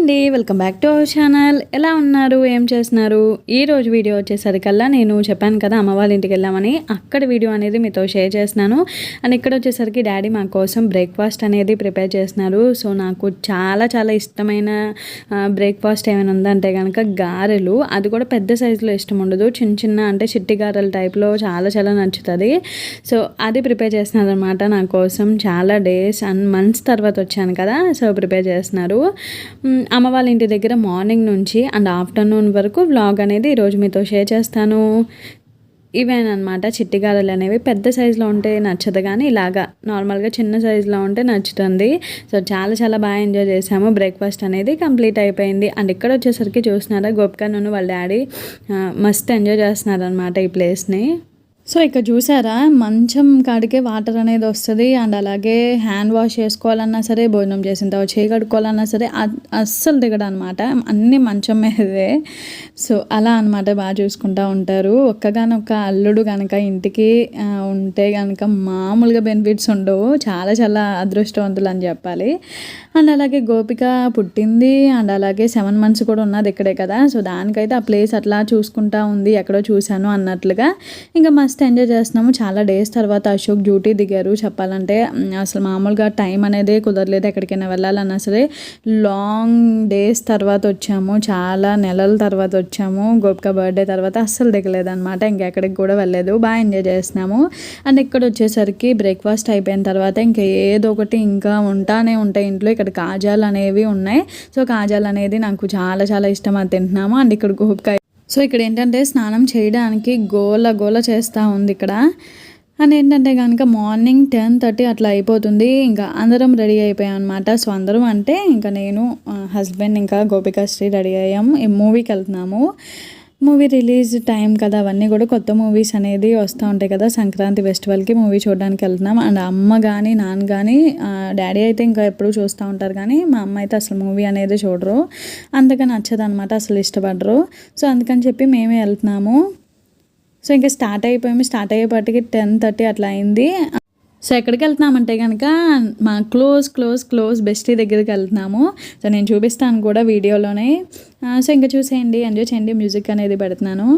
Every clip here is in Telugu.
అండి welcome back to our channel. ఎలా ఉన్నారు? ఏం చేస్తున్నారు? ఈ రోజు వీడియో వచ్చేసరికల్లా నేను చెప్పాను కదా అమ్మ వాళ్ళ ఇంటికి వెళ్ళామని అక్కడ వీడియో అనేది మీతో షేర్ చేస్తున్నాను. అండ్ ఇక్కడ వచ్చేసరికి డాడీ మా కోసం బ్రేక్ఫాస్ట్ అనేది ప్రిపేర్ చేస్తున్నారు. సో నాకు చాలా చాలా ఇష్టమైన బ్రేక్ఫాస్ట్ ఏమైనా ఉందంటే కనుక గారెలు. అది కూడా పెద్ద సైజులో ఇష్టం ఉండదు. చిన్న చిన్న అంటే చిట్టి గారెల టైప్లో చాలా చాలా నచ్చుతుంది. సో అది ప్రిపేర్ చేస్తున్నారు అనమాట నా కోసం. చాలా డేస్ అండ్ మంత్స్ తర్వాత వచ్చాను కదా సో ప్రిపేర్ చేస్తున్నారు. అమ్మ వాళ్ళ ఇంటి దగ్గర మార్నింగ్ నుంచి అండ్ ఆఫ్టర్నూన్ వరకు వ్లాగ్ అనేది ఈరోజు మీతో షేర్ చేస్తాను. ఇవేనమాట చిట్టిగారలు అనేవి పెద్ద సైజులో ఉంటే నచ్చదు కానీ ఇలాగా నార్మల్గా చిన్న సైజులో ఉంటే నచ్చుతుంది. సో చాలా చాలా బాగా ఎంజాయ్ చేసాము. బ్రేక్ఫాస్ట్ అనేది కంప్లీట్ అయిపోయింది. అండ్ ఇక్కడ వచ్చేసరికి చూస్తున్నారా గోపిక నన్ను వాళ్ళ డాడీ మస్తు ఎంజాయ్ చేస్తున్నారు అనమాట ఈ ప్లేస్ని. సో ఇక్కడ చూసారా? మంచం కాడికే వాటర్ అనేది వస్తుంది. అండ్ అలాగే హ్యాండ్ వాష్ చేసుకోవాలన్నా సరే భోజనం చేసిన తర్వాత చేయి కడుక్కోవాలన్నా సరే అస్సలు దిగడం అనమాట అన్ని మంచం మీదే. సో అలా అనమాట బాగా చూసుకుంటూ ఉంటారు. ఒక్కగానొక్క అల్లుడు కనుక ఇంటికి ఉంటే కనుక మామూలుగా బెనిఫిట్స్ ఉండవు. చాలా చాలా అదృష్టవంతులు అని చెప్పాలి. అండ్ అలాగే గోపిక పుట్టింది. అండ్ అలాగే సెవెన్ మంత్స్ కూడా ఉన్నది ఇక్కడే కదా. సో దానికైతే ఆ ప్లేస్ అట్లా చూసుకుంటా ఉంది. ఎక్కడో చూశాను అన్నట్లుగా. ఇంకా మస్త్ ఎంజాయ్ చేస్తున్నాము. చాలా డేస్ తర్వాత అశోక్ డ్యూటీ దిగారు. చెప్పాలంటే అసలు మామూలుగా టైం అనేది కుదరలేదు ఎక్కడికైనా వెళ్ళాలన్నా సరే. లాంగ్ డేస్ తర్వాత వచ్చాము. చాలా నెలల తర్వాత వచ్చాము. గోపిక బర్త్డే తర్వాత అస్సలు దిగలేదనమాట ఇంకెక్కడికి కూడా వెళ్ళలేదు. బాగా ఎంజాయ్ చేస్తున్నాము. అండ్ ఇక్కడ వచ్చేసరికి బ్రేక్ఫాస్ట్ అయిపోయిన తర్వాత ఇంకా ఏదో ఒకటి ఇంకా ఉంటానే ఉంటాయి ఇంట్లో. ఇక్కడ కాజాలు అనేవి ఉన్నాయి. సో కాజాలు అనేది నాకు చాలా చాలా ఇష్టం. అది తింటున్నాము. అండ్ ఇక్కడ గోపిక సో ఇక్కడ ఏంటంటే స్నానం చేయడానికి గోల గోల చేస్తూ ఉంది ఇక్కడ. అండ్ ఏంటంటే కనుక మార్నింగ్ టెన్ థర్టీ అట్లా అయిపోతుంది. ఇంకా అందరం రెడీ అయిపోయాం అనమాట సో అందరం అంటే ఇంకా నేను హస్బెండ్ ఇంకా గోపికాశ్రీ రెడీ అయ్యాము. ఈ మూవీకి వెళ్తున్నాము. మూవీ రిలీజ్ టైం కదా అవన్నీ కూడా కొత్త మూవీస్ అనేది వస్తూ ఉంటాయి కదా. సంక్రాంతి ఫెస్టివల్కి మూవీ చూడడానికి వెళ్తున్నాం. అండ్ అమ్మ కానీ నాన్న కానీ డాడీ అయితే ఇంకా ఎప్పుడు చూస్తూ ఉంటారు కానీ మా అమ్మ అయితే అసలు మూవీ అనేది చూడరు. అంతగా నచ్చదు అనమాట అసలు ఇష్టపడరు. సో అందుకని చెప్పి మేమే వెళ్తున్నాము. సో ఇంకా స్టార్ట్ అయిపోయాము. స్టార్ట్ అయ్యేపాటికి టెన్ థర్టీ అట్లా అయింది. సో ఎక్కడికి వెళ్తున్నామంటే కనుక మా క్లోజ్ క్లోజ్ క్లోజ్ బెస్టీ దగ్గరికి వెళ్తున్నాము. సో నేను చూపిస్తాను కూడా వీడియోలోనే. సో ఇంకా చూసేయండి ఎంజాయ్ చేయండి మ్యూజిక్ అనేది పెడుతున్నాను.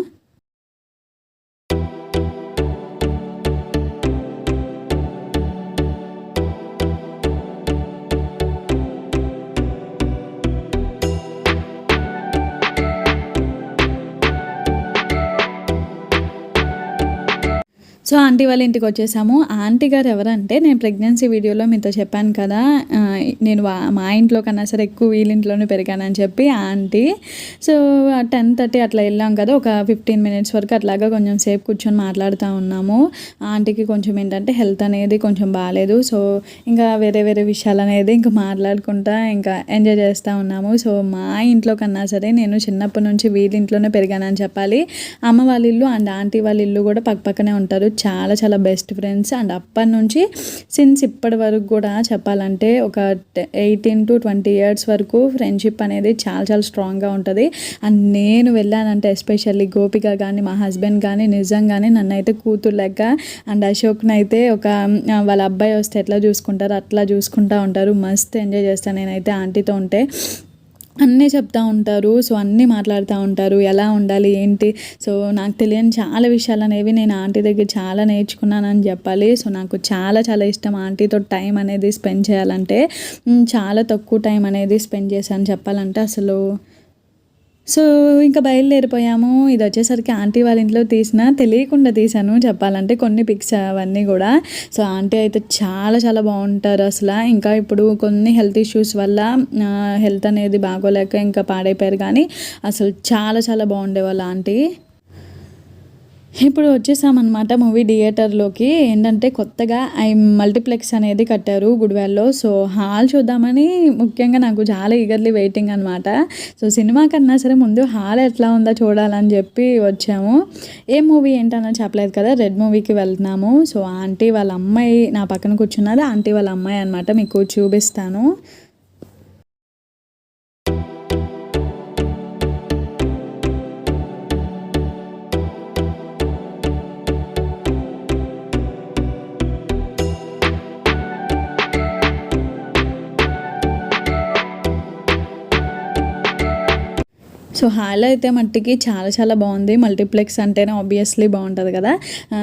సో ఆంటీ వాళ్ళ ఇంటికి వచ్చేసాము. ఆంటీ గారు ఎవరంటే నేను ప్రెగ్నెన్సీ వీడియోలో మీతో చెప్పాను కదా నేను వా- మా ఇంట్లో కన్నా సరే ఎక్కువ వీళ్ళింట్లోనే పెరిగానని చెప్పి ఆంటీ. సో టెన్ థర్టీ అట్లా వెళ్ళాం కదా ఒక ఫిఫ్టీన్ మినిట్స్ వరకు అట్లాగా కొంచెం సేపు కూర్చొని మాట్లాడుతూ ఉన్నాము. ఆంటీకి కొంచెం ఏంటంటే హెల్త్ అనేది కొంచెం బాగాలేదు. సో ఇంకా వేరే వేరే విషయాలు అనేది ఇంకా మాట్లాడుకుంటా ఇంకా ఎంజాయ్ చేస్తూ ఉన్నాము. సో మా ఇంట్లో కన్నా సరే నేను చిన్నప్పటి నుంచి వీళ్ళింట్లోనే పెరిగానని చెప్పాలి. అమ్మ వాళ్ళ ఇల్లు అండ్ ఆంటీ వాళ్ళ ఇల్లు కూడా పక్క పక్కనే ఉంటారు. చాలా చాలా బెస్ట్ ఫ్రెండ్స్ అండ్ అప్పటి నుంచి సిన్స్ ఇప్పటి వరకు కూడా చెప్పాలంటే ఒక ఎయిటీన్ టు ట్వంటీ ఇయర్స్ వరకు ఫ్రెండ్షిప్ అనేది చాలా చాలా స్ట్రాంగ్గా ఉంటుంది. అండ్ నేను వెళ్ళానంటే ఎస్పెషల్లీ గోపిక కానీ మా హస్బెండ్ కానీ నిజంగానే నన్ను అయితే కూతురు లెక్క. అండ్ అశోక్ని అయితే ఒక వాళ్ళ అబ్బాయి వస్తే ఎట్లా చూసుకుంటారో అట్లా చూసుకుంటా ఉంటారు. మస్త్ ఎంజాయ్ చేస్తాను నేనైతే ఆంటీతో ఉంటే. అన్నీ చెప్తూ ఉంటారు. సో అన్నీ మాట్లాడుతూ ఉంటారు. ఎలా ఉండాలి? ఏంటి? సో నాకు తెలియని చాలా విషయాలు అనేవి నేను ఆంటీ దగ్గర చాలా నేర్చుకున్నానని చెప్పాలి. సో నాకు చాలా చాలా ఇష్టం ఆంటీతో టైం అనేది స్పెండ్ చేయాలంటే. చాలా తక్కువ టైం అనేది స్పెండ్ చేశాను చెప్పాలంటే అసలు. సో ఇంకా బయలుదేరిపోయాము. ఇది వచ్చేసరికి ఆంటీ వాళ్ళ ఇంట్లో తీసిన తెలియకుండా తీసాను చెప్పాలంటే కొన్ని పిక్స్ అవన్నీ కూడా. సో ఆంటీ అయితే చాలా చాలా బాగుంటారు అసలు. ఇంకా ఇప్పుడు కొన్ని హెల్త్ ఇష్యూస్ వల్ల హెల్త్ అనేది బాగోలేక ఇంకా పాడైపోయారు కానీ అసలు చాలా చాలా బాగుండే వాళ్ళ ఆంటీ. ఇప్పుడు వచ్చేసామన్నమాట మూవీ థియేటర్లోకి. ఏంటంటే కొత్తగా ఐ మల్టీప్లెక్స్ అనేది కట్టారు గుడివాల్లో. సో హాల్ చూద్దామని ముఖ్యంగా నాకు చాలా ఈగర్లీ వెయిటింగ్ అనమాట సో సినిమా కన్నా సరే ముందు హాల్ ఎట్లా ఉందో చూడాలని చెప్పి వచ్చాము. ఏ మూవీ ఏంటన్నా చెప్పలేదు కదా రెడ్ మూవీకి వెళ్తున్నాము. సో ఆంటీ వాళ్ళ అమ్మాయి నా పక్కన కూర్చున్నది ఆంటీ వాళ్ళ అమ్మాయి అనమాట మీకు చూపిస్తాను. సో హాల్ అయితే మట్టికి చాలా చాలా బాగుంది. మల్టీప్లెక్స్ అంటేనే ఆబ్వియస్లీ బాగుంటుంది కదా.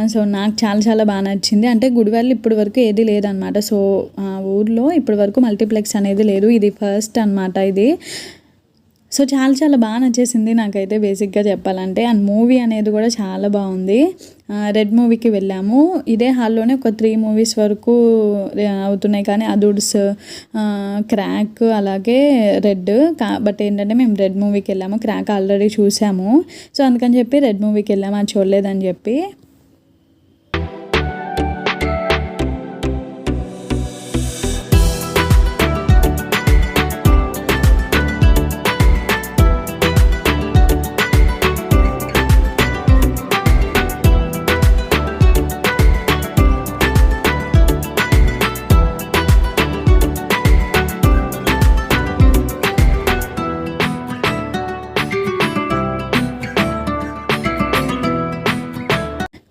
సో నాకు చాలా చాలా బాగా నచ్చింది. అంటే గుడివాళ్ళు ఇప్పటి వరకు ఏది లేదనమాట సో ఆ, ఊర్లో ఇప్పటి వరకు మల్టీప్లెక్స్ అనేది లేదు. ఇది ఫస్ట్ అనమాట ఇది. సో చాలా చాలా బాగా నచ్చేసింది నాకైతే బేసిక్గా చెప్పాలంటే. అండ్ మూవీ అనేది కూడా చాలా బాగుంది. రెడ్ మూవీకి వెళ్ళాము. ఇదే హాల్లోనే ఒక త్రీ మూవీస్ వరకు అవుతున్నాయి. కానీ అదుడ్స్ క్రాక్ అలాగే రెడ్. కా బట్ ఏంటంటే మేము రెడ్ మూవీకి వెళ్ళాము. క్రాక్ ఆల్రెడీ చూసాము. సో అందుకని చెప్పి రెడ్ మూవీకి వెళ్ళాము. అది చూడలేదని చెప్పి.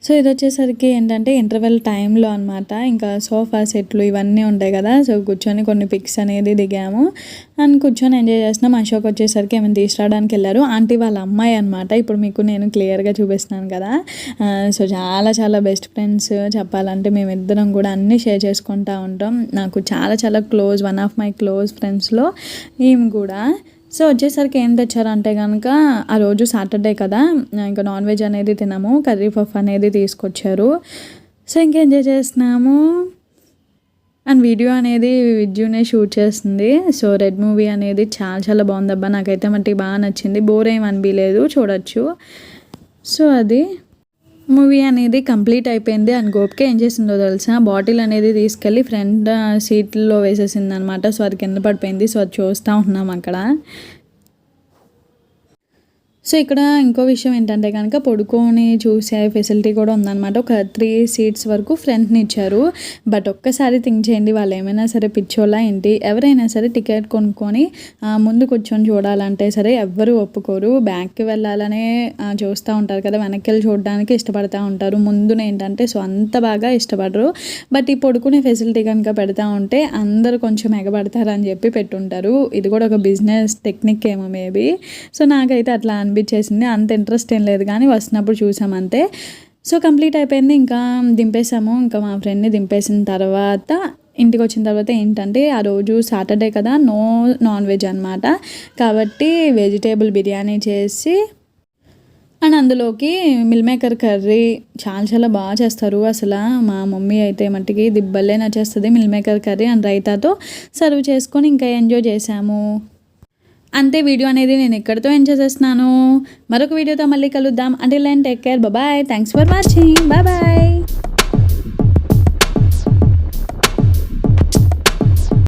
సో ఇది వచ్చేసరికి ఏంటంటే ఇంటర్వెల్ టైంలో అనమాట ఇంకా సోఫా సెట్లు ఇవన్నీ ఉంటాయి కదా. సో కూర్చొని కొన్ని పిక్స్ అనేది దిగాము. అండ్ కూర్చొని ఎంజాయ్ చేస్తున్నాం. అశోక్ వచ్చేసరికి ఏమైనా తీసుకురావడానికి వెళ్ళారు. ఆంటీ వాళ్ళ అమ్మాయి అనమాట ఇప్పుడు మీకు నేను క్లియర్గా చూపిస్తున్నాను కదా. సో చాలా చాలా బెస్ట్ ఫ్రెండ్స్ చెప్పాలంటే మేమిద్దరం కూడా అన్నీ షేర్ చేసుకుంటూ ఉంటాం. నాకు చాలా చాలా close one of my close ఫ్రెండ్స్లో ఈమె కూడా. సో వచ్చేసరికి ఏం తెచ్చారంటే కనుక ఆ రోజు సాటర్డే కదా ఇంకా నాన్ వెజ్ అనేది తినము కర్రీ పఫ్ అనేది తీసుకొచ్చారు. సో ఇంకెంజాయ్ చేస్తున్నాము? అండ్ వీడియో అనేది విద్యునే షూట్ చేస్తుంది. సో రెడ్ మూవీ అనేది చాలా చాలా బాగుందబ్బా నాకైతే మట్టి బాగా నచ్చింది. బోర్ ఏం అనిపించలేదు చూడొచ్చు. సో అది. మూవీ అనేది కంప్లీట్ అయిపోయింది అండ్ గోపిక ఏం చేసిందో తెలుసా? బాటిల్ అనేది తీసుకెళ్ళి ఫ్రంట్ సీట్లో వేసేసింది అనమాట సో అది కింద పడిపోయింది. సో అది చూస్తూ ఉన్నాం అక్కడ. సో ఇక్కడ ఇంకో విషయం ఏంటంటే కనుక పడుకొని చూసే ఫెసిలిటీ కూడా ఉందన్నమాట. ఒక త్రీ సీట్స్ వరకు ఫ్రంట్ని ఇచ్చారు. బట్ ఒక్కసారి థింక్ చేయండి వాళ్ళు ఏమైనా సరే పిచ్చోళ్ళ ఏంటి? ఎవరైనా సరే టికెట్ కొనుక్కొని ముందు కూర్చొని చూడాలంటే సరే ఎవ్వరు ఒప్పుకోరు. బ్యాక్కి వెళ్ళాలనే చూస్తూ ఉంటారు కదా వెనక్కి వెళ్ళి చూడడానికి ఇష్టపడతా ఉంటారు. ముందున ఏంటంటే సో అంత బాగా ఇష్టపడరు. బట్ ఈ పడుకునే ఫెసిలిటీ కనుక పెడతా ఉంటే అందరూ కొంచెం ఎగబడతారు అని చెప్పి పెట్టుంటారు. ఇది కూడా ఒక బిజినెస్ టెక్నిక్ ఏమో మేబీ సో నాకైతే అట్లా అనిపించేసింది అంత ఇంట్రెస్ట్ ఏం లేదు. కానీ వస్తున్నప్పుడు చూసాం అంతే. సో కంప్లీట్ అయిపోయింది. ఇంకా దింపేసాము ఇంకా మా ఫ్రెండ్ని దింపేసిన తర్వాత ఇంటికి వచ్చిన తర్వాత ఏంటంటే ఆ రోజు సాటర్డే కదా నో నాన్ వెజ్ అనమాట కాబట్టి వెజిటేబుల్ బిర్యానీ చేసి అండ్ అందులోకి మిల్ మేకర్ కర్రీ చాలా చాలా బాగా చేస్తారు. అసలు మా మమ్మీ అయితే మట్టికి దిబ్బలే నచ్చేస్తుంది మిల్ మేకర్ కర్రీ అండ్ రైతాతో. సర్వ్ చేసుకొని ఇంకా ఎంజాయ్ చేసాము అంతే వీడియో అనేది నేను ఎక్కడితో ఎంజాయ్ చేసేస్తున్నాను మరొక వీడియోతో మళ్ళీ కలుద్దాం. అంటే line take care bye thanks for watching bye